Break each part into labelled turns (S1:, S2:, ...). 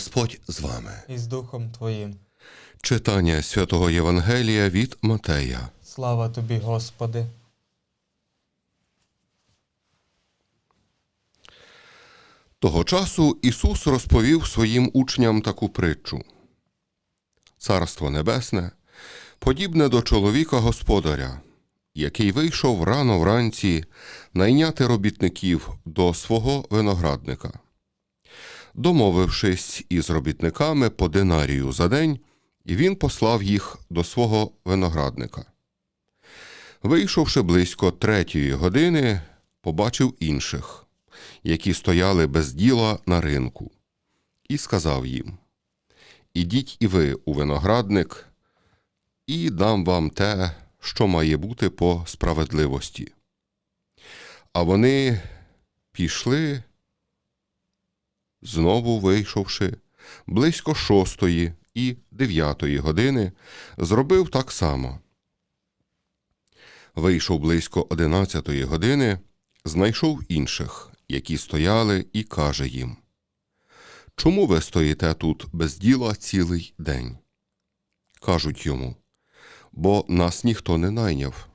S1: Господь з вами.
S2: і з Духом Твоїм.
S1: Читання святого Євангелія від Матея.
S2: Слава тобі, Господи.
S1: Того часу Ісус розповів своїм учням таку притчу. Царство Небесне подібне до чоловіка господаря, який вийшов рано вранці найняти робітників до свого виноградника. Домовившись із робітниками по динарію за день, і він послав їх до свого виноградника. Вийшовши близько третьої години, побачив інших, які стояли без діла на ринку, і сказав їм: Ідіть і ви у виноградник, і дам вам те, що має бути по справедливості. А вони пішли, знову вийшовши, близько шостої і дев'ятої години, зробив так само. Вийшов близько одинадцятої години, знайшов інших, які стояли, і каже їм: Чому ви стоїте тут без діла цілий день? Кажуть йому, бо нас ніхто не найняв.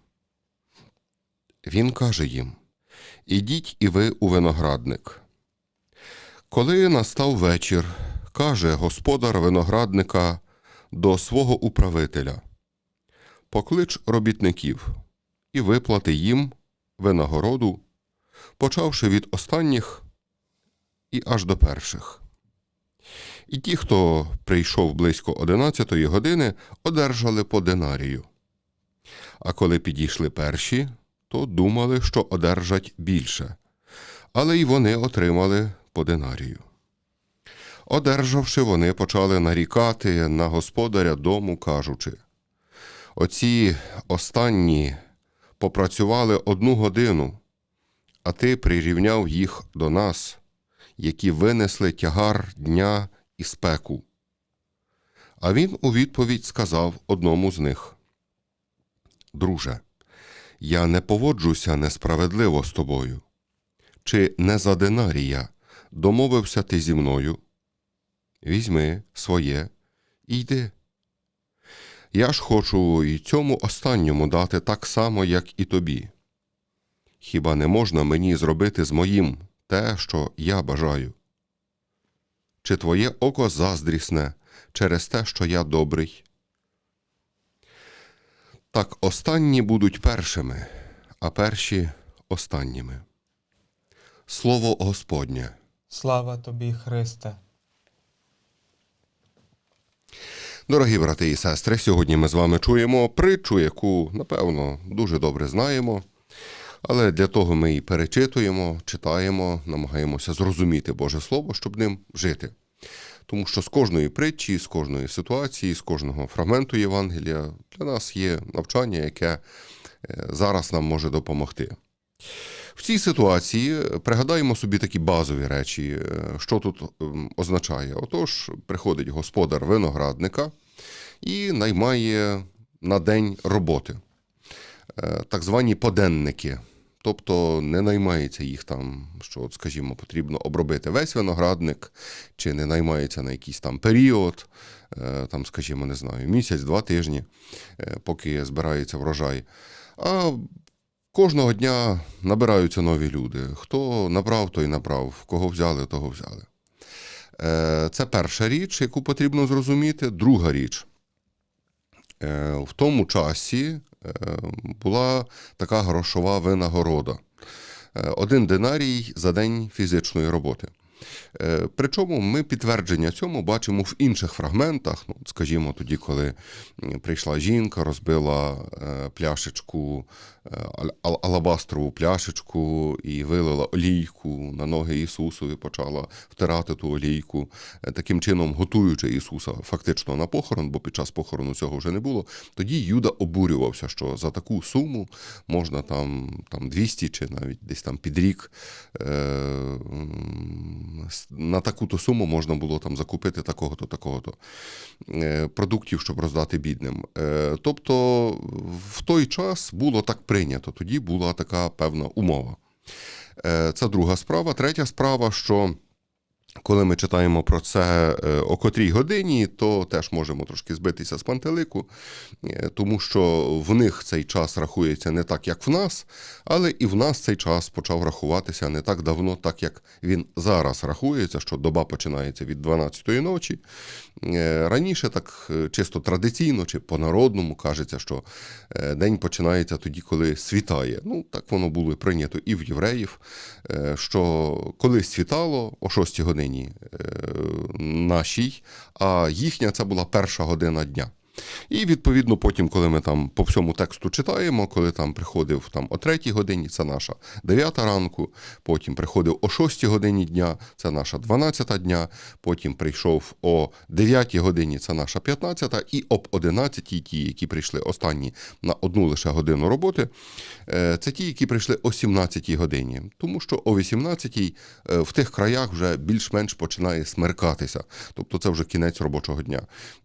S1: Він каже їм: Ідіть і ви у виноградник. Коли настав вечір, каже господар виноградника до свого управителя: Поклич робітників і виплати їм винагороду, почавши від останніх і аж до перших. І ті, хто прийшов близько одинадцятої години, одержали по динарію. А коли підійшли перші, то думали, що одержать більше, але й вони отримали по динарію. Одержавши, вони почали нарікати на господаря дому, кажучи: Оці останні попрацювали одну годину, а ти прирівняв їх до нас, які винесли тягар дня і спеку. А він у відповідь сказав одному з них: Друже, я не поводжуся несправедливо з тобою. Чи не за динарія домовився ти зі мною? Візьми своє і йди. Я ж хочу і цьому останньому дати так само, як і тобі. Хіба не можна мені зробити з моїм те, що я бажаю? Чи твоє око заздрісне через те, що я добрий? Так останні будуть першими, а перші останніми. Слово Господнє.
S2: Слава тобі, Христе.
S1: Дорогі брати і сестри, сьогодні ми з вами чуємо притчу, яку, напевно, дуже добре знаємо. Але для того ми і перечитуємо, читаємо, намагаємося зрозуміти Боже Слово, щоб ним жити. Тому що з кожної притчі, з кожної ситуації, з кожного фрагменту Євангелія для нас є навчання, яке е, зараз нам може допомогти. В цій ситуації пригадаємо собі такі базові речі, е, що тут ем, означає. Отож, приходить господар виноградника і наймає на день роботи, Е, так звані поденники. Тобто не наймається їх там, що, от, скажімо, потрібно обробити весь виноградник, чи не наймається на якийсь там період, е, там, скажімо, не знаю, місяць, два тижні, е, поки збирається врожай. А Кожного дня набираються нові люди. Хто набрав, той набрав, кого взяли, того взяли. Е, Це перша річ, яку потрібно зрозуміти. Друга річ. Е, В тому часі е, була така грошова винагорода. Один динарій за день фізичної роботи. Причому ми підтвердження цьому бачимо в інших фрагментах. Ну, скажімо, тоді, коли прийшла жінка, розбила пляшечку, алабастрову пляшечку і вилила олійку на ноги Ісусу і почала втирати ту олійку, е, таким чином готуючи Ісуса фактично на похорон, бо під час похорону цього вже не було. Тоді Юда обурювався, що за таку суму можна там, там 200 чи навіть десь там під рік е, на таку-то суму можна було там закупити такого-то, такого-то е, продуктів, щоб роздати бідним. Е, Тобто в той час було так прийнято, тоді була така певна умова. Е, Це друга справа. Третя справа, що коли ми читаємо про це е, о котрій годині, то теж можемо трошки збитися з пантелику, е, тому що в них цей час рахується не так, як в нас, але і в нас цей час почав рахуватися не так давно, так як він зараз рахується, що доба починається від 12-ї ночі. Е, Раніше так чисто традиційно чи по-народному кажеться, що день починається тоді, коли світає. Ну, так воно було прийнято і в євреїв, що коли світало о 6-й годині е, нашій, а їхня це була перша година дня. І відповідно, потім, коли ми там по всьому тексту читаємо, коли там приходив там о 3 годині, це наша 9 ранку, потім приходив о 6 годині дня, це наша 12 дня, потім прийшов о 9 годині, це наша 15, і об 11 ті, які прийшли останні на одну лише годину роботи, е, це ті, які прийшли о 17 годині. Тому що о 18 е, в тих краях вже більш-менш починає смеркатися. Тобто це вже кінець робочого дня.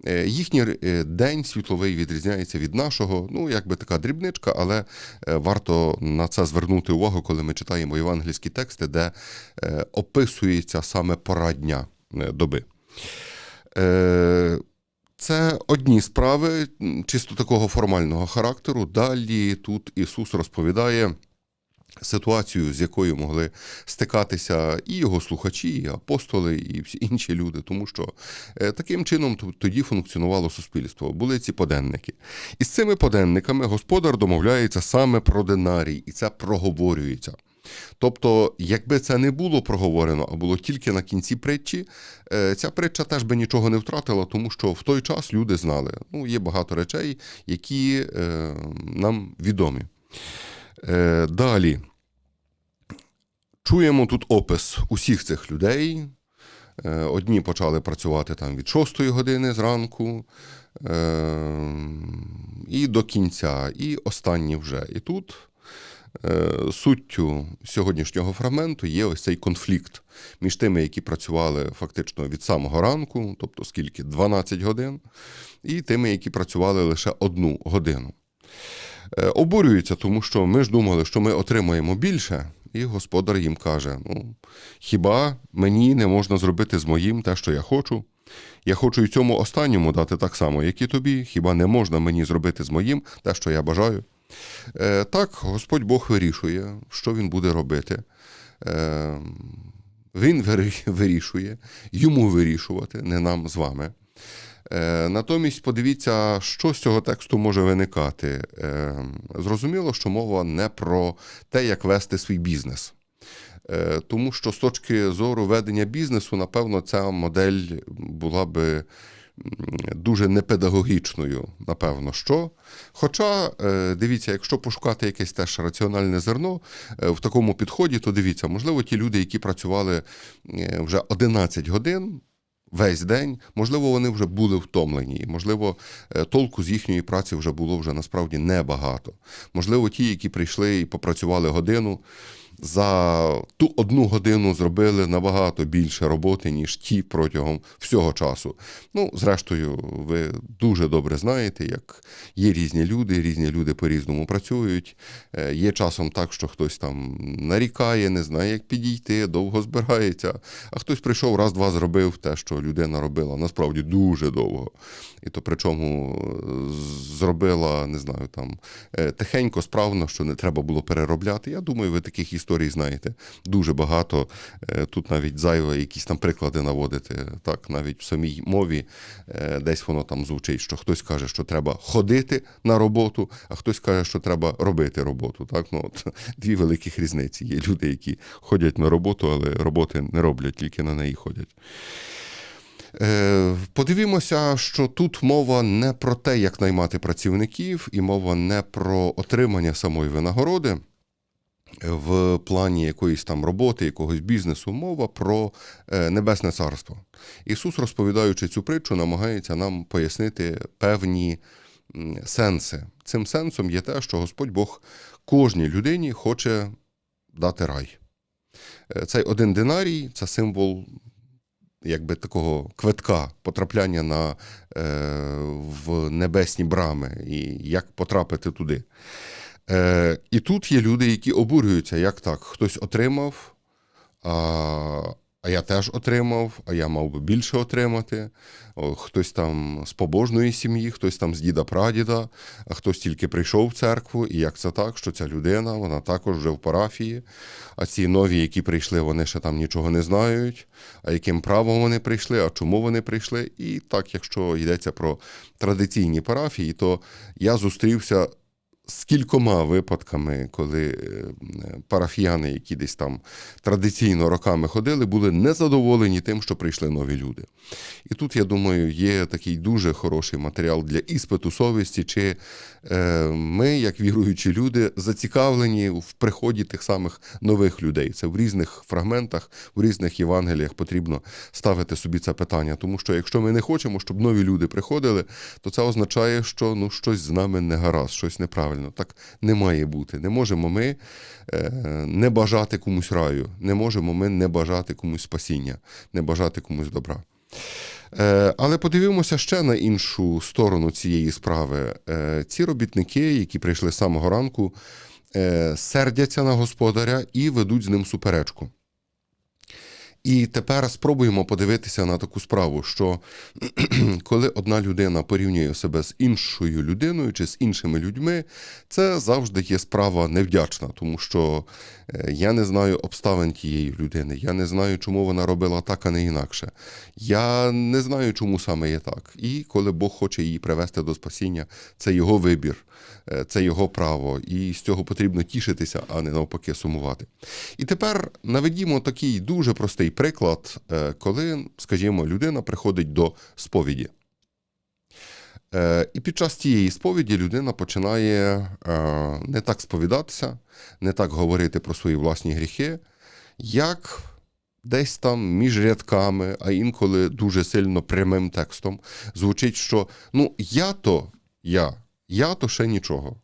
S1: Е, Їхній е, день світловий відрізняється від нашого. Ну, якби така дрібничка, але е, варто на це звернути увагу, коли ми читаємо євангельські тексти, де е, описується саме пора дня е, доби. Це одні справи чисто такого формального характеру. Далі тут Ісус розповідає ситуацію, з якою могли стикатися і його слухачі, і апостоли, і всі інші люди, тому що е, таким чином тоді функціонувало суспільство. Були ці поденники. І з цими поденниками господар домовляється саме про динарій, і це проговорюється. Тобто, якби це не було проговорено, а було тільки на кінці притчі, е, ця притча теж би нічого не втратила, тому що в той час люди знали. Ну, є багато речей, які е, нам відомі. Е, далі. Чуємо тут опис усіх цих людей. Е, Одні почали працювати там від 6 години зранку е, і до кінця, і останні вже. І тут е, суттю сьогоднішнього фрагменту є ось цей конфлікт між тими, які працювали фактично від самого ранку, тобто скільки 12 годин, і тими, які працювали лише одну годину. Обурюються, тому що ми ж думали, що ми отримаємо більше, і господар їм каже: ну, хіба мені не можна зробити з моїм те, що я хочу? Я хочу і цьому останньому дати так само, як і тобі. Хіба не можна мені зробити з моїм те, що я бажаю? Е, так, Господь Бог вирішує, що він буде робити. Е, він вирішує, йому вирішувати, не нам з вами. Е, Натомість подивіться, що з цього тексту може виникати. Е, Зрозуміло, що мова не про те, як вести свій бізнес. Е, Тому що з точки зору ведення бізнесу, напевно, ця модель була би дуже непедагогічною, напевно, що. Хоча, дивіться, якщо пошукати якесь теж раціональне зерно в такому підході, то дивіться, можливо, ті люди, які працювали вже 11 годин, весь день, можливо, вони вже були втомлені, і, можливо, е, толку з їхньої праці вже було вже насправді небагато. Можливо, ті, які прийшли і попрацювали годину, за ту одну годину зробили набагато більше роботи, ніж ті протягом всього часу. Ну, зрештою, ви дуже добре знаєте, як є різні люди, різні люди по-різному працюють. Е, Є часом так, що хтось там нарікає, не знає, як підійти, довго збирається, а хтось прийшов раз-два зробив те, що людина робила насправді дуже довго. І то причому е, зробила, не знаю, там е, тихенько, справно, що не треба було переробляти. Я думаю, ви таких історій знаєте дуже багато. Е, Тут навіть зайве якісь там приклади наводити. Так, навіть в самій мові е, десь воно там звучить, що хтось каже, що треба ходити на роботу, а хтось каже, що треба робити роботу. Так, ну от дві великих різниці. Є люди, які ходять на роботу, але роботи не роблять, тільки на неї ходять. Е, Подивімося, що тут мова не про те, як наймати працівників, і мова не про отримання самої винагороди в плані якоїсь там роботи, якогось бізнесу, мова про е, небесне царство. Ісус, розповідаючи цю притчу, намагається нам пояснити певні сенси. Цим сенсом є те, що Господь Бог кожній людині хоче дати рай. Е, Цей один динарій це символ якби такого квитка потрапляння на, е, в небесні брами і як потрапити туди. Е, і тут є люди, які обурюються, як так, хтось отримав, а, а я теж отримав, а я мав би більше отримати. Хтось там з побожної сім'ї, хтось там з діда прадіда, а хтось тільки прийшов в церкву. І як це так, що ця людина, вона також вже в парафії. А ці нові, які прийшли, вони ще там нічого не знають. А яким правом вони прийшли, а чому вони прийшли? І так, якщо йдеться про традиційні парафії, то я зустрівся з кількома випадками, коли е, парафіяни, які десь там традиційно роками ходили, були незадоволені тим, що прийшли нові люди. І тут, я думаю, є такий дуже хороший матеріал для іспиту совісті, чи е, ми, як віруючі люди, зацікавлені в приході тих самих нових людей. Це в різних фрагментах, в різних Євангеліях потрібно ставити собі це питання. Тому що якщо ми не хочемо, щоб нові люди приходили, то це означає, що ну, щось з нами не гаразд, щось неправильно. Так не має бути. Не можемо ми е, не бажати комусь раю, не можемо ми не бажати комусь спасіння, не бажати комусь добра. Е, Але подивимося ще на іншу сторону цієї справи. Е, Ці робітники, які прийшли з самого ранку, сердяться на господаря і ведуть з ним суперечку. І тепер спробуємо подивитися на таку справу, що коли одна людина порівнює себе з іншою людиною чи з іншими людьми, це завжди є справа невдячна, тому що е, я не знаю обставин тієї людини, я не знаю, чому вона робила так, а не інакше. Я не знаю, чому саме є так. І коли Бог хоче її привести до спасіння, це його вибір, е, це його право, і з цього потрібно тішитися, а не навпаки сумувати. І тепер наведімо такий дуже простий приклад, е, коли, скажімо, людина приходить до сповіді. Е, І під час тієї сповіді людина починає е, не так сповідатися, не так говорити про свої власні гріхи, як десь там між рядками, а інколи дуже сильно прямим текстом звучить, що ну я то я, я то ще нічого.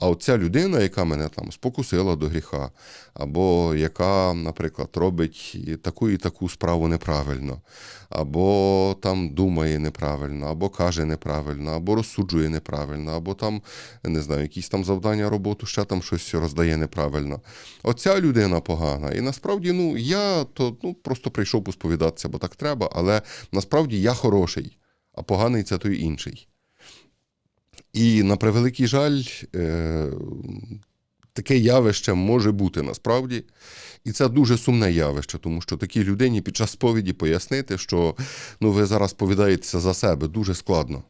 S1: А оця людина, яка мене там спокусила до гріха, або яка, наприклад, робить таку і таку справу неправильно, або там думає неправильно, або каже неправильно, або розсуджує неправильно, або там, не знаю, якісь там завдання роботу, ще там щось роздає неправильно. Оця людина погана. І насправді, ну, я то ну, просто прийшов посповідатися, бо так треба, але насправді я хороший, а поганий це той інший. І на превеликий жаль, е, таке явище може бути насправді. І це дуже сумне явище, тому що такій людині під час сповіді пояснити, що ну, ви зараз повідаєтеся за себе дуже складно.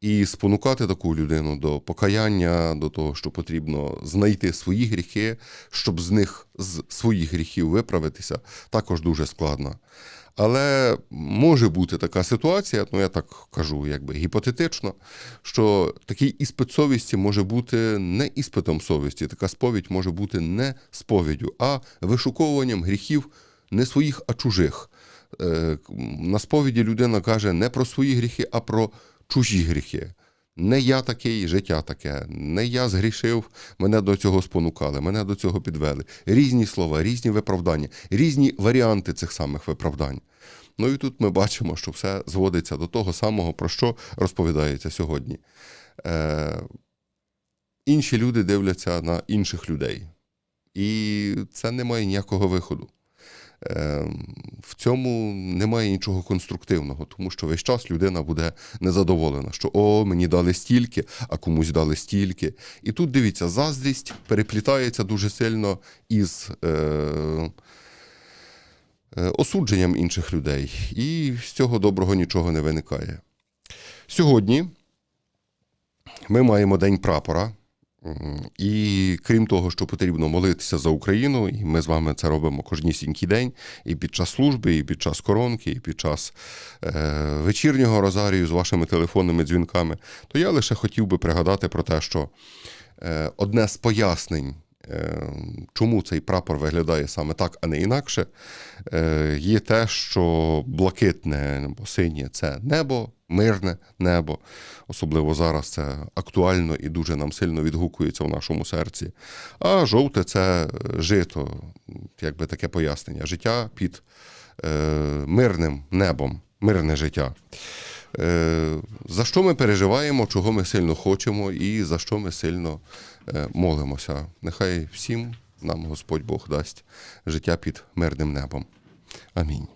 S1: І спонукати таку людину до покаяння, до того, що потрібно знайти свої гріхи, щоб з них з своїх гріхів виправитися, також дуже складно. Але може бути така ситуація, ну я так кажу, якби гіпотетично, що такий іспит совісті може бути не іспитом совісті, така сповідь може бути не сповіддю, а вишуковуванням гріхів не своїх, а чужих. Е, На сповіді людина каже не про свої гріхи, а про чужі гріхи. Не я такий, життя таке, не я згрішив, мене до цього спонукали, мене до цього підвели. Різні слова, різні виправдання, різні варіанти цих самих виправдань. Ну і тут ми бачимо, що все зводиться до того самого, про що розповідається сьогодні. Е, інші люди дивляться на інших людей, і це не має ніякого виходу. Е, в цьому немає нічого конструктивного, тому що весь час людина буде незадоволена, що о, мені дали стільки, а комусь дали стільки. І тут дивіться, заздрість переплітається дуже сильно із е, е, осудженням інших людей, і з цього доброго нічого не виникає. Сьогодні ми маємо День прапора. І крім того, що потрібно молитися за Україну, і ми з вами це робимо кожнісінький день, і під час служби, і під час коронки, і під час е, вечірнього розарію з вашими телефонними дзвінками, то я лише хотів би пригадати про те, що е, одне з пояснень, чому цей прапор виглядає саме так, а не інакше, е, є те, що блакитне або синє це небо, мирне небо. Особливо зараз це актуально і дуже нам сильно відгукується в нашому серці. А жовте це жито, якби таке пояснення. Життя під е, мирним небом, мирне життя. Е, за що ми переживаємо, чого ми сильно хочемо і за що ми сильно е, молимося. Нехай всім нам Господь Бог дасть життя під мирним небом. Амінь.